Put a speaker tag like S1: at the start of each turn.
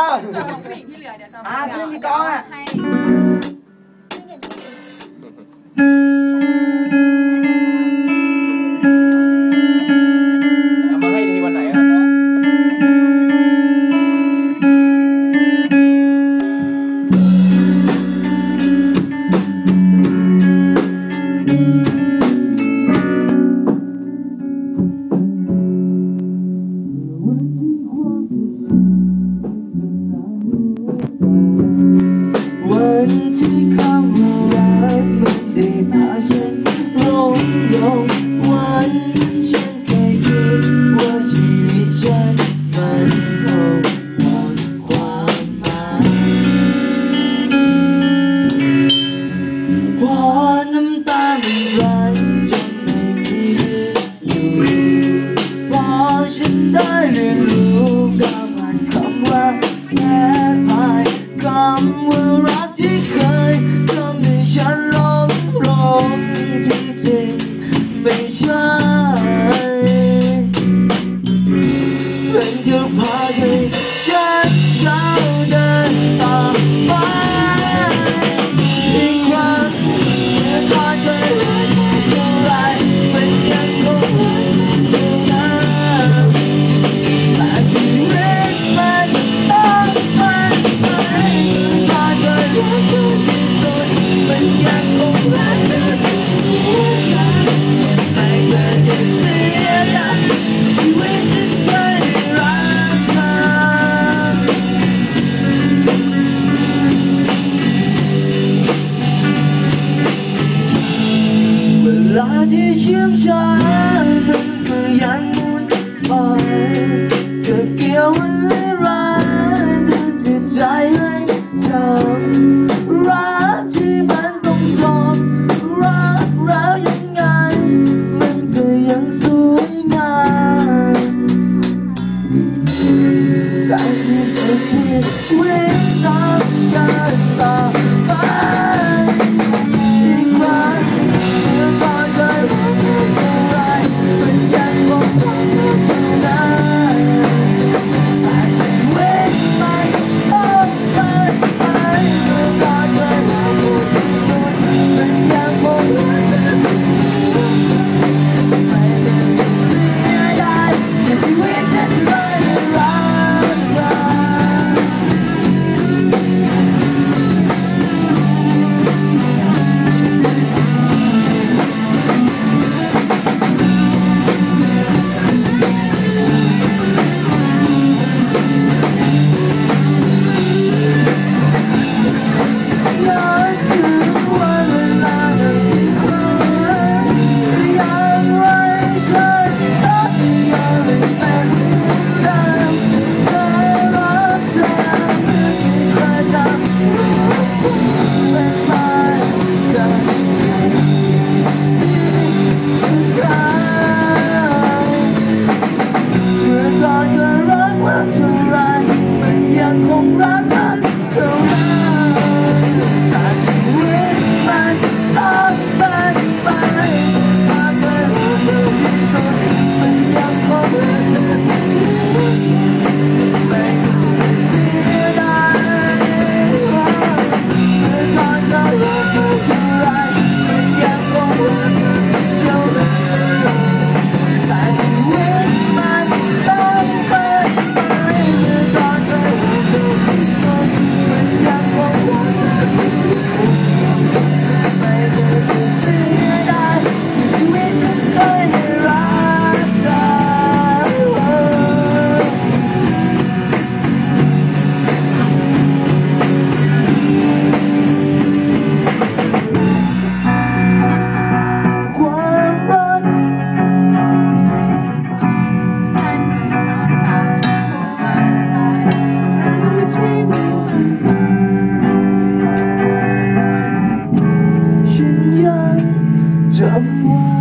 S1: ส่วนของผู้หญิงที่เหลือเดี๋ยวจะ
S2: อ่าขึ้นมีกองอะ
S1: ให้
S3: เอามาให้ทีวันไหนอะ
S2: นที่ ว่ารักที่เคยทำให้ฉันหลงหลงที่จริงไม่ใช่เป็นแค่พาใาที่เชื่อมฉันมันก็ยังมุนไปก็เกี่ยวอะไรที่จิตใจให้เธอรักที่มันต้องทนรักแล้วยังไง มันก็ยังสวยงามแต่ที่สุดชีวิตต้องเดินต่อไป jump